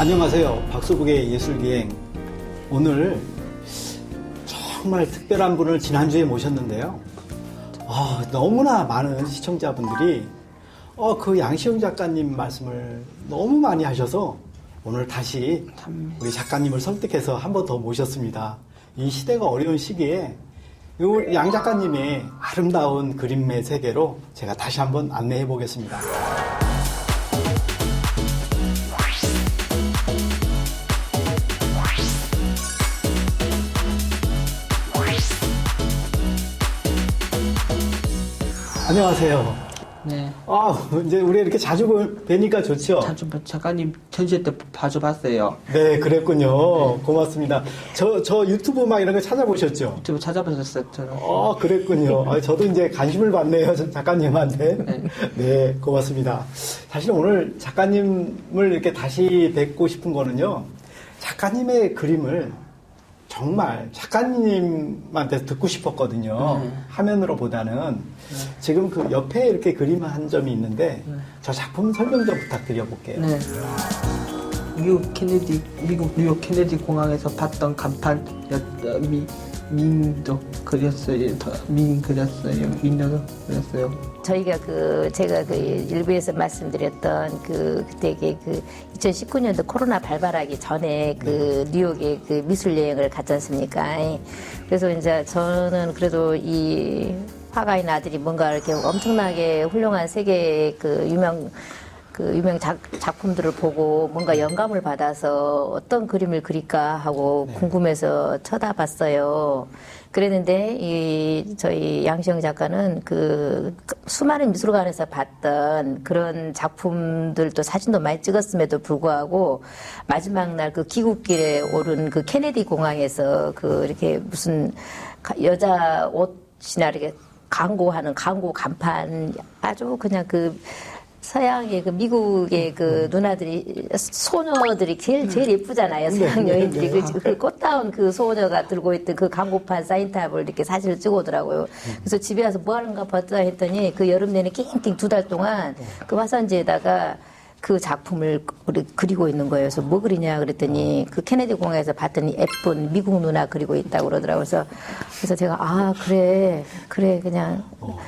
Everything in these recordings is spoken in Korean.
안녕하세요. 박수북의 예술기행. 오늘 정말 특별한 분을 지난주에 모셨는데요. 아, 너무나 많은 시청자분들이 어, 그 양시영 작가님 말씀을 너무 많이 하셔서 오늘 다시 우리 작가님을 설득해서 한 번 더 모셨습니다. 이 시대가 어려운 시기에 요양 작가님의 아름다운 그림의 세계로 제가 다시 한번 안내해 보겠습니다. 안녕하세요. 네. 아, 이제 우리 이렇게 자주 뵈니까 좋죠? 자주 작가님 전시회 때 봐줘봤어요. 네, 그랬군요. 고맙습니다. 저, 저 유튜브 막 이런 거 찾아보셨죠? 좀 찾아보셨어요, 저는. 어, 그랬군요. 아, 저도 이제 관심을 받네요, 저 작가님한테. 네. 네, 고맙습니다. 사실 오늘 작가님을 이렇게 다시 뵙고 싶은 거는요, 작가님의 그림을 정말 작가님한테 듣고 싶었거든요. 네. 화면으로 보다는. 지금 그 옆에 이렇게 그림 한 점이 있는데, 저 작품 설명 좀 부탁드려 볼게요. 네. 미국 케네디, 미국 뉴욕 케네디 공항에서 봤던 간판, 미, 민도 그렸어요. 더- 민 그렸어요. 민도 그렸어요. 저희가 그 제가 그 일부에서 말씀드렸던 그 그때게 그 2019년도 코로나 발발하기 전에 그 뉴욕에 그 미술 여행을 갔지 않습니까? 그래서 이제 저는 그래도 이 화가인 아들이 뭔가 이렇게 엄청나게 훌륭한 세계의 그 유명 그 유명 작, 작품들을 보고 뭔가 영감을 받아서 어떤 그림을 그릴까 하고 궁금해서 쳐다봤어요. 그랬는데 이 저희 양시영 작가는 그 수많은 미술관에서 봤던 그런 작품들도 사진도 많이 찍었음에도 불구하고 마지막 날 그 귀국길에 오른 그 케네디 공항에서 그 이렇게 무슨 가- 여자 옷이나 이렇게 광고하는 광고 간판 아주 그냥 그 서양의 그 미국의 그 누나들이 소녀들이 제일 제일 예쁘잖아요 서양 여인들이. 그, 그 꽃다운 그 소녀가 들고 있던 그 광고판 사인탑을 이렇게 사진을 찍어오더라고요. 그래서 집에 와서 뭐 하는가 봤다 했더니 그 여름 내내 낑낑 두 달 동안 그 화산지에다가 그 작품을 그리- 그리고 있는 거예요. 그래서 뭐 그리냐 그랬더니 그 케네디 공항에서 봤더니 예쁜 미국 누나 그리고 있다고 그러더라고요. 그래서 그래서 제가 아 그래. 그래 그냥. 이렇게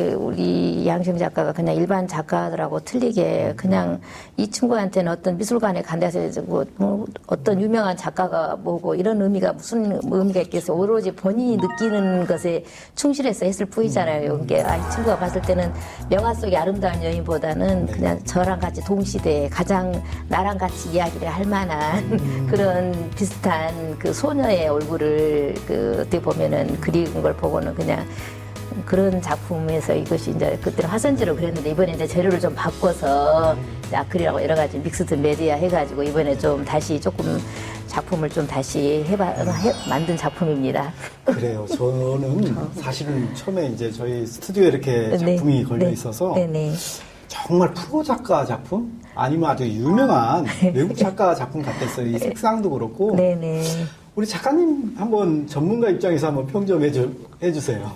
우리 양심 작가가 그냥 일반 작가들하고 틀리게 그냥 이 친구한테는 어떤 미술관에 간다서 이제 뭐, 뭐 어떤 유명한 작가가 뭐고 이런 의미가 무슨 의미가 있겠어 오로지 본인이 느끼는 것에 충실해서 했을 뿐이잖아요. 이게 아, 이 친구가 봤을 때는 명화 속의 아름다운 여인보다는 그냥 저랑 같이 동시대에 가장 나랑 같이 이야기를 할 만한 그런 비슷한 그 소녀의 얼굴을 그 어떻게 보면은 그린 걸 보고는 그냥 그런 작품에서 이것이 이제 그때는 화선지로 그랬는데 이번에 이제 재료를 좀 바꿔서 아크릴하고 여러 가지 믹스드 메디아 해가지고 이번에 좀 다시 조금 작품을 좀 다시 해봐 해- 만든 작품입니다. 그래요. 저는 사실은 처음에 이제 저희 스튜디오에 이렇게 작품이 네, 걸려 네, 있어서 네네. 정말 프로 작가 작품? 아니면 아주 유명한 외국 작가 작품 같았어요. 이 색상도 그렇고. 네네. 우리 작가님 한번 전문가 입장에서 한번 평점해 주, 해주세요.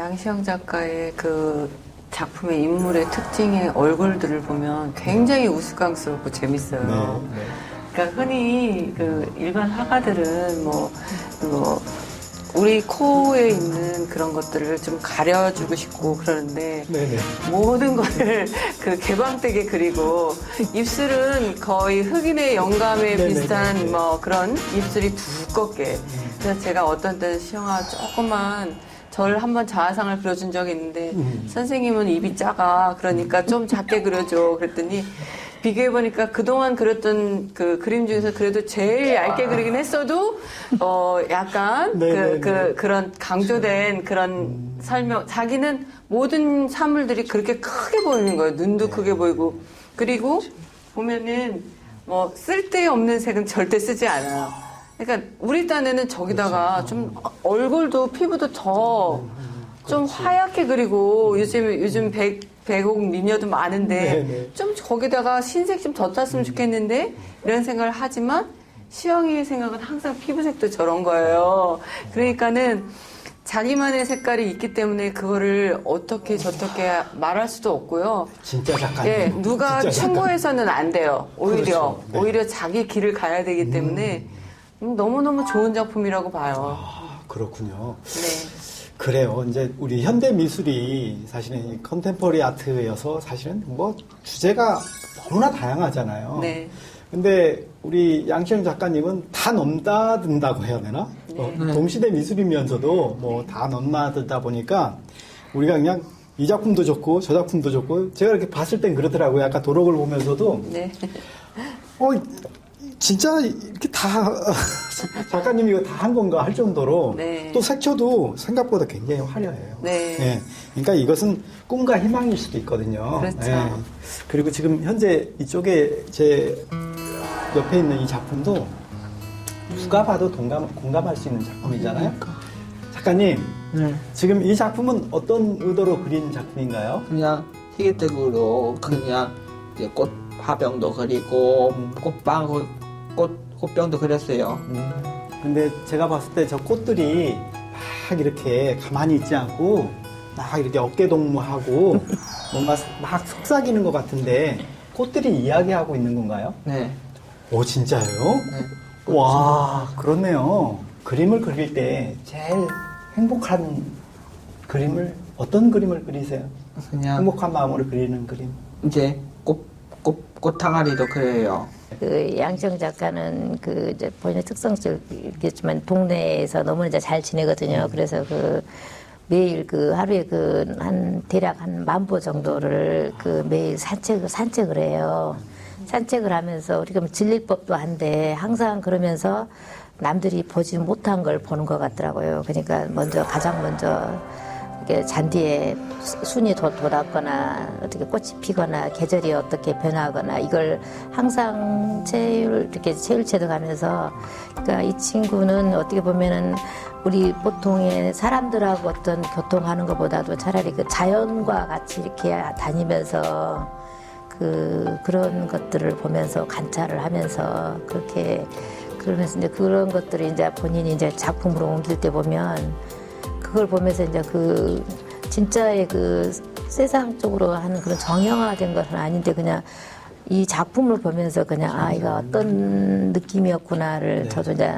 양시영 작가의 그 작품의 인물의 특징의 얼굴들을 보면 굉장히 우스꽝스럽고 재밌어요. 네, 네. 그러니까 흔히 그 일반 화가들은 뭐, 뭐 우리 코에 있는 그런 것들을 좀 가려주고 싶고 그러는데 네네. 모든 것을 그 개방되게 그리고 입술은 거의 흑인의 영감에 네네네. 비슷한 뭐 그런 입술이 두껍게. 그래서 제가 어떤 때는 시영아 조금만 저를 한번 자아상을 그려준 적이 있는데 음. 선생님은 입이 작아. 그러니까 좀 작게 그려줘. 그랬더니 비교해 보니까 그동안 그렸던 그 그림 중에서 그래도 제일 얇게 그리긴 했어도 어 약간 네네네. 그, 그 그런 강조된 그런 설명 자기는 모든 사물들이 그렇게 크게 보이는 거예요. 눈도 크게 보이고. 그리고 보면은 뭐 쓸데없는 색은 절대 쓰지 않아요 그러니까 우리 딴에는 저기다가 좀 얼굴도 피부도 더 좀 하얗게 그리고 요즘 요즘 백 백옥 미녀도 많은데 네네. 좀 거기다가 흰색 좀더 탔으면 좋겠는데 이런 생각을 하지만 시영이의 생각은 항상 피부색도 저런 거예요. 그러니까는 자기만의 색깔이 있기 때문에 그거를 어떻게 저떻게 말할 수도 없고요. 진짜 작가님. 예, 누가. 충고해서는 안 돼요. 오히려 그렇죠. 네. 오히려 자기 길을 가야 되기 때문에 음, 너무너무 좋은 작품이라고 봐요. 아, 그렇군요. 네. 그래요. 이제 우리 현대 미술이 사실은 이 컨템퍼리 아트여서 사실은 뭐 주제가 너무나 다양하잖아요. 네. 근데 우리 양시영 작가님은 다 넘나든다고 해야 되나? 네. 어, 동시대 미술이면서도 뭐 다 넘나들다 보니까 우리가 그냥 이 작품도 좋고 저 작품도 좋고 제가 이렇게 봤을 땐 그렇더라고요. 아까 도록을 보면서도 네. 어 진짜 이렇게 다 작가님이 이거 다 한 건가 할 정도로 네. 또 색초도 생각보다 굉장히 화려해요. 네. 예. 그러니까 이것은 꿈과 희망일 수도 있거든요. 예. 그렇죠. 그리고 지금 현재 이쪽에 제 옆에 있는 이 작품도 누가 봐도 동감, 공감할 수 있는 작품이잖아요. 작가님, 네. 지금 이 작품은 어떤 의도로 그린 작품인가요? 그냥 세계적으로 그냥 이제 꽃 화병도 그리고 꽃방 꽃 꽃병도 그렸어요. 음, 근데 제가 봤을 때 저 꽃들이 막 이렇게 가만히 있지 않고 막 이렇게 어깨 동무하고 뭔가 막 속삭이는 것 같은데 꽃들이 이야기하고 있는 건가요? 네. 오 진짜요? 네. 와 그렇네요. 그림을 그릴 때 제일 행복한 그림을 어떤 그림을 그리세요? 그냥 행복한 마음으로 그리는 그림. 이제 꽃 꽃 꽃 항아리도 그려요. 그 양정 작가는 그 이제 본인의 특성적이겠지만 동네에서 너무 이제 잘 지내거든요. 그래서 그 매일 그 하루에 그 한 대략 한 만 보 정도를 그 매일 산책을 산책을 해요. 산책을 하면서 우리가 뭐 질릴 법도 한데 항상 그러면서 남들이 보지 못한 걸 보는 것 같더라고요. 그러니까 먼저 가장 먼저 잔디에 수- 순이 돋- 돋았거나 어떻게 꽃이 피거나 계절이 어떻게 변하거나 이걸 항상 체율 이렇게 체율 체득하면서 그러니까 이 친구는 어떻게 보면은 우리 보통의 사람들하고 어떤 교통하는 것보다도 차라리 그 자연과 같이 이렇게 다니면서 그 그런 것들을 보면서 관찰을 하면서 그렇게 그러면서 이제 그런 것들을 이제 본인이 이제 작품으로 옮길 때 보면 그걸 보면서 이제 그 진짜의 그 세상적으로 하는 그런 정형화된 것은 아닌데 그냥 이 작품을 보면서 그냥 아 이거 어떤 느낌이었구나를 저도 이제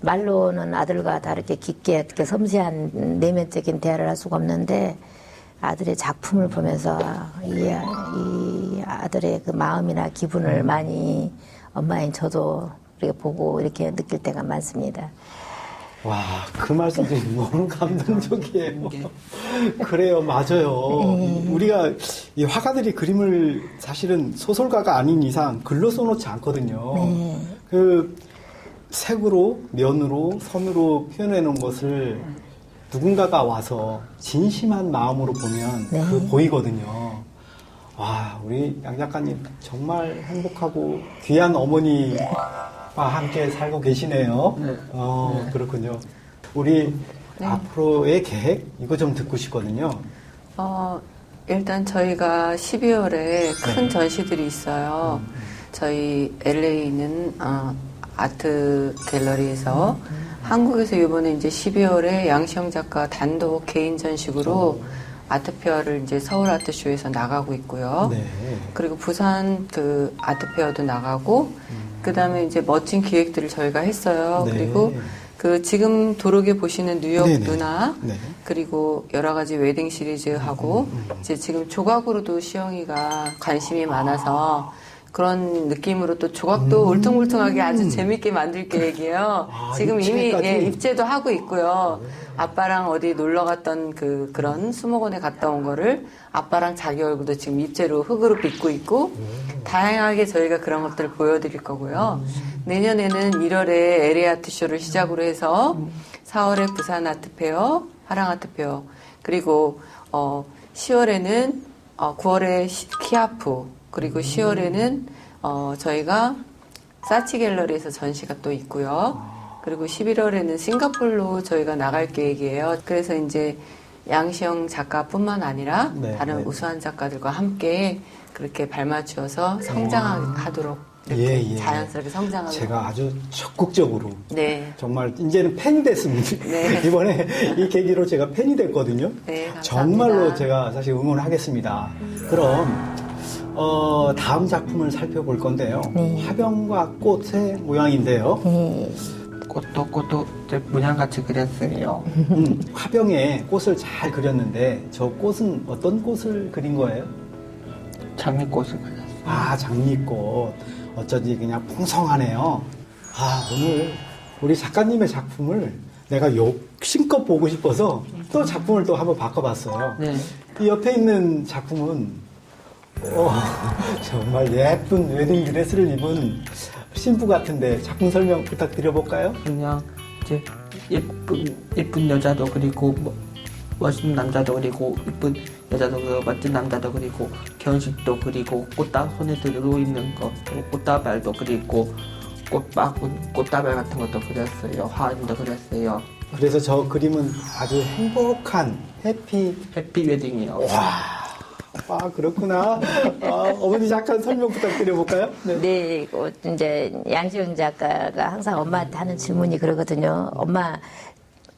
말로는 아들과 다르게 깊게 이렇게 섬세한 내면적인 대화를 할 수가 없는데 아들의 작품을 보면서 이, 이 아들의 그 마음이나 기분을 많이 엄마인 저도 이렇게 보고 이렇게 느낄 때가 많습니다. 와, 그 말씀들이 너무 감동적이에요. 그래요, 맞아요. 우리가 이 화가들이 그림을 사실은 소설가가 아닌 이상 글로 써놓지 않거든요. 그 색으로, 면으로, 선으로 표현해 놓은 것을 누군가가 와서 진심한 마음으로 보면 네. 그 보이거든요. 와, 우리 양 작가님 정말 행복하고 귀한 어머니와 함께 살고 계시네요. 네. 어, 그렇군요. 우리 앞으로의 계획 이거 좀 듣고 싶거든요. 어, 일단 저희가 12월에 큰 전시들이 있어요. 저희 LA에 있는 어, 아트 갤러리에서 한국에서 이번에 이제 12월에 양시영 작가 단독 개인 전식으로 아트페어를 이제 서울 아트쇼에서 나가고 있고요. 네. 그리고 부산 그 아트페어도 나가고 그 다음에 이제 멋진 기획들을 저희가 했어요. 네. 그리고 그 지금 도로게 보시는 뉴욕 네네. 누나 네. 그리고 여러 가지 웨딩 시리즈 하고 음, 이제 지금 조각으로도 시영이가 관심이 많아서 그런 느낌으로 또 조각도 울퉁불퉁하게 아주 재밌게 만들 계획이에요. 음. 아, 지금 이미 입체까지? 예, 입제도 하고 있고요. 아빠랑 어디 놀러 갔던 그 그런 수목원에 갔다 온 거를 아빠랑 자기 얼굴도 지금 입체로 흙으로 빚고 있고 다양하게 저희가 그런 것들을 보여드릴 거고요. 내년에는 1월에 LA 아트쇼를 시작으로 해서 4월에 부산 아트페어, 화랑 아트페어, 그리고 어 10월에는 어 9월에 시- 키아프, 그리고 10월에는 어 저희가 사치 갤러리에서 전시가 또 있고요. 그리고 11월에는 싱가폴로 저희가 나갈 계획이에요. 그래서 이제 양시영 작가뿐만 아니라 네, 다른 네. 우수한 작가들과 함께 그렇게 발맞추어서 성장하도록 이렇게 예, 예. 자연스럽게 성장하고 제가 아주 적극적으로 네. 정말 이제는 팬이 됐습니다. 네. 이번에 이 계기로 제가 팬이 됐거든요. 네. 정말로 제가 사실 응원하겠습니다. 그럼 어, 다음 작품을 살펴볼 건데요. 네. 화병과 꽃의 모양인데요. 예. 꽃도 꽃도 문양같이 그렸어요. 음, 화병에 꽃을 잘 그렸는데 저 꽃은 어떤 꽃을 그린 거예요? 장미꽃을 그렸어요. 아 장미꽃 어쩐지 그냥 풍성하네요. 아 오늘 우리 작가님의 작품을 내가 욕심껏 보고 싶어서 또 작품을 또 한번 바꿔봤어요. 네. 이 옆에 있는 작품은 어, 정말 예쁜 웨딩 드레스를 입은 신부 같은데 작품 설명 부탁드려볼까요? 그냥 이제 예쁜 예쁜 여자도 그리고 뭐, 멋있는 남자도 그리고 예쁜 여자도 그리고 멋진 남자도 그리고 결혼식도 그리고 꽃다 손에 들고 있는 거 그리고 꽃다발도 그리고 꽃막 꽃다발 같은 것도 그렸어요. 화음도 그렸어요. 그래서 저 그림은 아주 행복한 해피 해피 웨딩이요. 아 그렇구나. 아, 어머니 잠깐 설명 부탁드려볼까요? 네, 그 이제 양지영 작가가 항상 엄마한테 하는 질문이 그러거든요. 엄마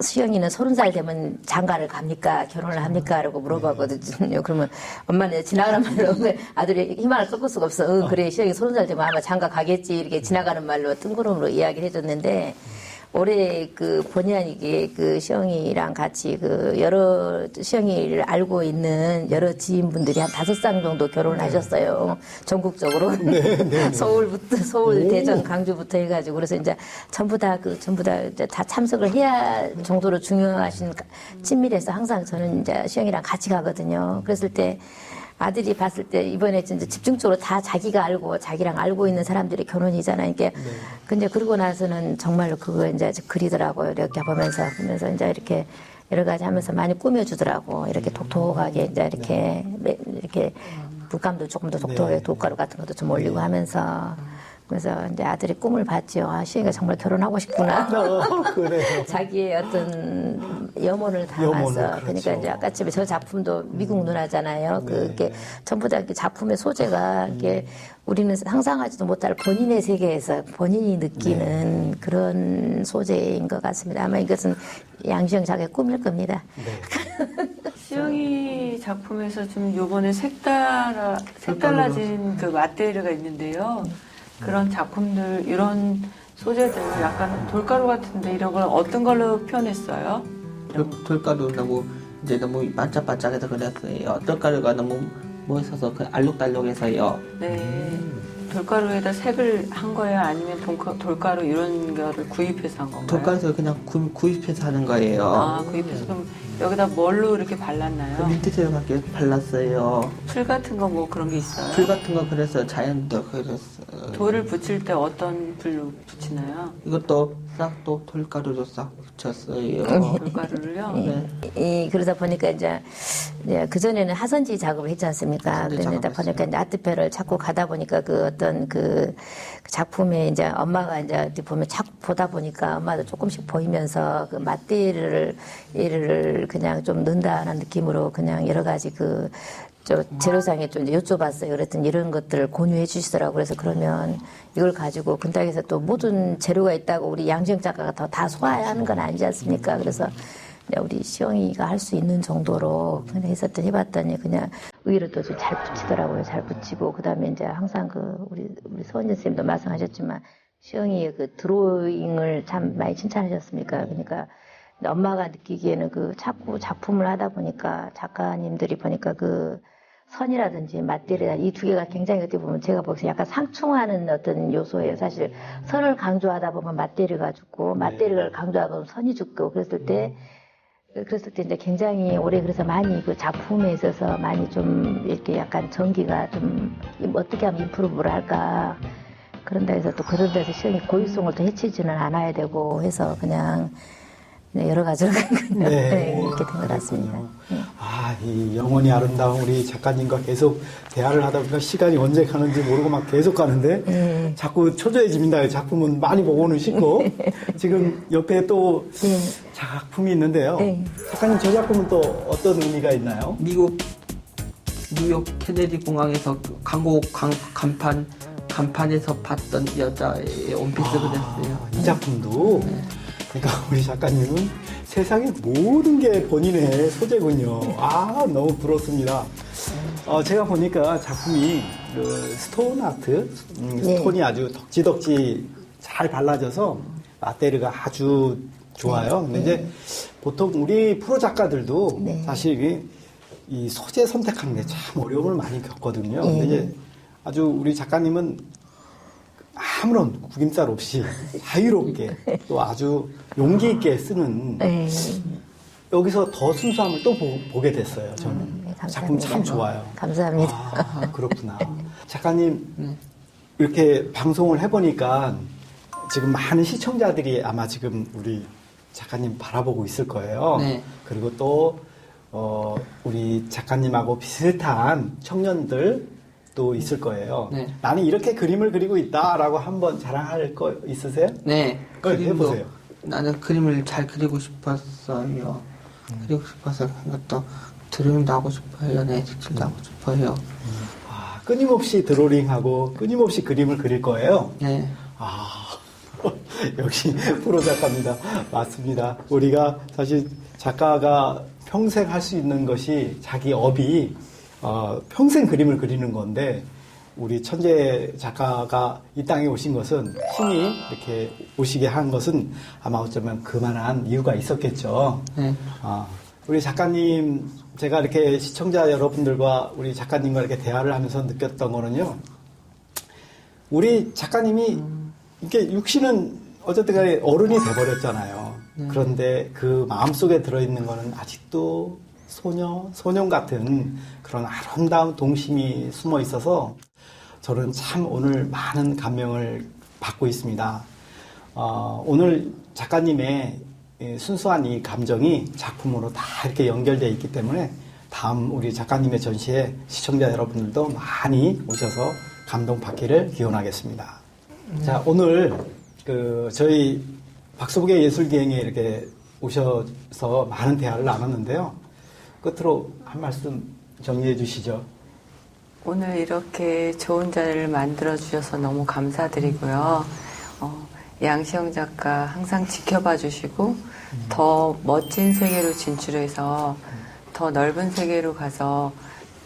수영이는 서른 살 되면 장가를 갑니까? 결혼을 합니까? 라고 물어봤거든요. 그러면 엄마는 지나가는 말로 아들이 희망을 꺾을 수가 없어. 응, 그래, 수영이 서른 살 되면 아마 장가 가겠지. 이렇게 지나가는 말로 뜬구름으로 이야기를 해줬는데 올해 그 본의 아니게 그 시영이랑 같이 그 여러 시영이를 알고 있는 여러 지인분들이 한 다섯 쌍 정도 결혼을 하셨어요. 전국적으로. 서울부터, 서울, 대전, 강주부터 해가지고. 그래서 이제 전부 다 그, 전부 다 이제 다 참석을 해야 할 정도로 중요하신 가- 친밀해서 항상 저는 이제 시영이랑 같이 가거든요. 그랬을 때 아들이 봤을 때 이번에 진짜 집중적으로 다 자기가 알고 자기랑 알고 있는 사람들의 결혼이잖아요. 이게 근데 그러고 나서는 정말로 그거 이제 그리더라고요. 이렇게 보면서 보면서 이제 이렇게 여러 가지 하면서 많이 꾸며주더라고. 이렇게 독특하게 이제 이렇게 매- 이렇게 물감도 조금 더 독특하게 독가루 같은 것도 좀 올리고 하면서 그래서 이제 아들이 꿈을 봤죠. 아, 시애가 정말 결혼하고 싶구나. 어, 그래요. 자기의 어떤 염원을 담아서 염원을, 그러니까 그렇죠. 이제 아까 집에 저 작품도 미국 누나잖아요. 그게 전부 다 이렇게 작품의 소재가 이게 우리는 상상하지도 못할 본인의 세계에서 본인이 느끼는 그런 소재인 것 같습니다. 아마 이것은 양시영 작가의 꿈일 겁니다. 수영이 작품에서 좀 요번에 색달라, 색달라진 그 맛대리가 있는데요. 그런 작품들, 이런 소재들, 약간 돌가루 같은데 이런 걸 어떤 걸로 표현했어요? 돌, 돌가루 너무 이제 너무 반짝반짝해서 그렸어요. 돌가루가 너무 멋있어서 그 알록달록해서요. 네. 돌가루에다 색을 한 거예요? 아니면 돌가, 돌가루 이런 거를 구입해서 한 건가요? 돌가루에서 그냥 구, 구입해서 하는 거예요. 아, 구입해서 그럼 여기다 뭘로 이렇게 그 발랐나요? 민트색밖에 발랐어요. 풀 같은 거 뭐 그런 게 있어요? 풀 같은 거 그래서 자연도 그렸어요. 돌을 붙일 때 어떤 불로 붙이나요? 이것도 싹또 돌가루로 싹 붙였어요. 돌가루를요? 네. 이 그러다 보니까 이제 그 전에는 하선지 작업을 했지 않습니까? 그러다. 보니까 이제 아트페어를 자꾸 가다 보니까 그 어떤 그 작품에 이제 엄마가 이제 어디 보면 자꾸 보다 보니까 엄마도 조금씩 보이면서 그 맛대를 얘를 그냥 좀 넣는다는 느낌으로 그냥 여러 가지 그 저 재료상에 좀 여쭤봤어요. 그랬더니 이런 것들을 공유해 주시더라고요. 그래서 그러면 이걸 가지고 근당에서 또 모든 재료가 있다고 우리 양정 작가가 더다 소화하는 건 아니지 않습니까? 그래서 우리 시영이가 할 수 있는 정도로 그냥 했었더니 해봤더니 그냥 의외로 또좀잘 붙이더라고요. 잘 붙이고 그다음에 이제 항상 그 우리 우리 서원진 선생님도 말씀하셨지만 시영이의 그 드로잉을 참 많이 칭찬하셨습니까? 그러니까 근데 엄마가 느끼기에는 그 자꾸 작품을 하다 보니까 작가님들이 보니까 그 선이라든지 맛들이나 이두 개가 굉장히 어떻게 보면 제가 보기에 약간 상충하는 어떤 요소예요. 사실 선을 강조하다 보면 맛대리가 죽고 맛대리를 강조하다 보면 선이 죽고 그랬을 때 그랬을 때 이제 굉장히 올해 그래서 많이 그 작품에 있어서 많이 좀 이렇게 약간 전기가 좀 어떻게 하면 임프루브를 할까 그런 데서 또 그런 데서 시험이 고유성을 또 해치지는 않아야 되고 해서 그냥 네, 여러 가지로 네. 네, 이렇게 된 것 같습니다. 네. 아, 이 영혼이 아름다운 우리 작가님과 계속 대화를 하다 보니까 시간이 언제 가는지 모르고 막 계속 가는데 네. 자꾸 초조해집니다. 작품은 많이 보고는 싶고 지금 옆에 또 작품이 있는데요. 네. 작가님 저 작품은 또 어떤 의미가 있나요? 미국 뉴욕 케네디 공항에서 그 광고 간, 간판 간판에서 봤던 여자의 원피스 그렸어요. 아, 이 작품도 그러니까 우리 작가님은 세상의 모든 게 본인의 소재군요. 아 너무 부럽습니다. 어, 제가 보니까 작품이 그 스톤 아트, 음, 네. 스톤이 아주 덕지덕지 잘 발라져서 라테르가 아주 좋아요. 근데 이제 보통 우리 프로 작가들도 네. 사실 이게 이 소재 선택하는 게 참 어려움을 많이 겪거든요. 근데 이제 아주 우리 작가님은 아무런 구김살 없이 자유롭게 또 아주 용기 있게 쓰는 네. 여기서 더 순수함을 또 보, 게 됐어요. 저는 네, 감사합니다. 작품 참 좋아요. 감사합니다. 아, 그렇구나. 작가님 이렇게 방송을 해보니까 지금 많은 시청자들이 아마 지금 우리 작가님 바라보고 있을 거예요. 네. 그리고 또 어, 우리 작가님하고 비슷한 청년들 도 있을 거예요. 네. 나는 이렇게 그림을 그리고 있다라고 한번 자랑할 거 있으세요? 네. 네, 해보세요. 나는 그림을 잘 그리고 싶었어요. 그리고 싶어서 이것도 드로잉도 하고 싶어요. 연애식질도 하고 싶어요. 아, 끊임없이 드로링하고 끊임없이 그림을 그릴 거예요. 네. 아, 역시 프로 작가입니다. 맞습니다. 우리가 사실 작가가 평생 할 수 있는 것이 자기 업이 어, 평생 그림을 그리는 건데 우리 천재 작가가 이 땅에 오신 것은 신이 이렇게 오시게 한 것은 아마 어쩌면 그만한 이유가 있었겠죠. 네. 아, 우리 작가님, 제가 이렇게 시청자 여러분들과 우리 작가님과 이렇게 대화를 하면서 느꼈던 거는요. 우리 작가님이 이렇게 육신은 어쨌든 간에 어른이 돼버렸잖아요. 그런데 그 마음속에 들어있는 거는 아직도 소녀, 소년 같은 그런 아름다운 동심이 숨어 있어서 저는 참 오늘 많은 감명을 받고 있습니다. 어, 오늘 작가님의 이 순수한 이 감정이 작품으로 다 이렇게 연결되어 있기 때문에 다음 우리 작가님의 전시에 시청자 여러분들도 많이 오셔서 감동받기를 기원하겠습니다. 자, 오늘 그 저희 박수복의 예술기행에 이렇게 오셔서 많은 대화를 나눴는데요. 끝으로 한 말씀 정리해 주시죠. 오늘 이렇게 좋은 자리를 만들어 주셔서 너무 감사드리고요. 어, 양시영 작가 항상 지켜봐 주시고 더 멋진 세계로 진출해서 더 넓은 세계로 가서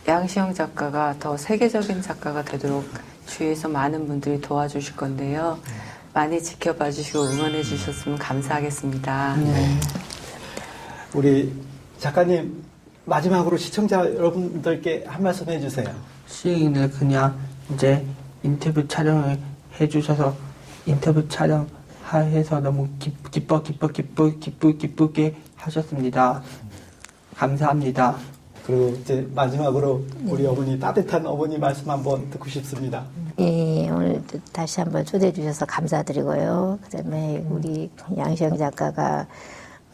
양시영 작가가 더 세계적인 작가가 되도록 주위에서 많은 분들이 도와주실 건데요. 많이 지켜봐 주시고 응원해 주셨으면 감사하겠습니다. 우리 작가님 마지막으로 시청자 여러분들께 한 말씀 해주세요. 시인을 그냥 이제 인터뷰 촬영을 해주셔서 인터뷰 촬영 해서 너무 기, 기뻐 기뻐 기뻐 기쁘 기쁘게 하셨습니다. 감사합니다. 그리고 이제 마지막으로 우리 어머니 따뜻한 어머니 말씀 한번 듣고 싶습니다. 예, 오늘 또 다시 한번 초대해 주셔서 감사드리고요. 그다음에 우리 양시영 작가가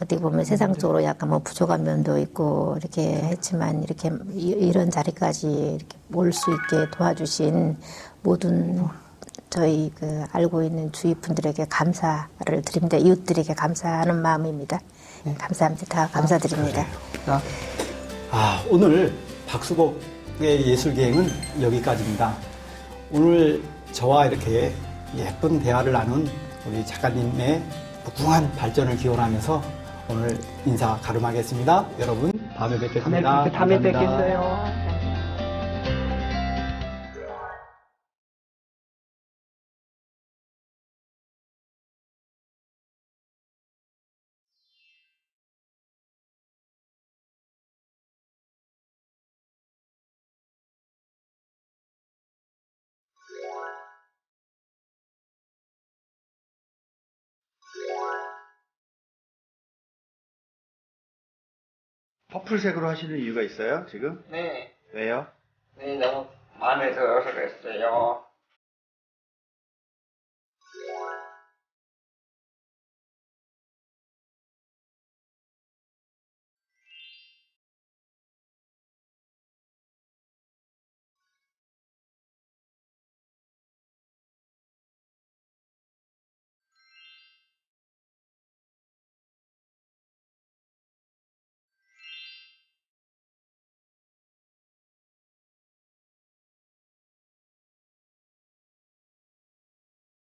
어떻게 보면 세상 적으로 약간 뭐 부족한 면도 있고 이렇게 했지만 이렇게 이- 이런 자리까지 이렇게 올 수 있게 도와주신 모든 저희 그 알고 있는 주위 분들에게 감사를 드립니다. 이웃들에게 감사하는 마음입니다. 감사합니다. 감사드립니다. 자, 아, 오늘 박수복의 예술기행은 여기까지입니다. 오늘 저와 이렇게 예쁜 대화를 나눈 우리 작가님의 무궁한 발전을 기원하면서 오늘 인사 가름하겠습니다. 여러분, 다음에 뵙겠습니다. 다음에 감사합니다. 뵙겠어요. 퍼플색으로 하시는 이유가 있어요, 지금? 네, 왜요? 네 너무 마음에 들어서 그랬어요.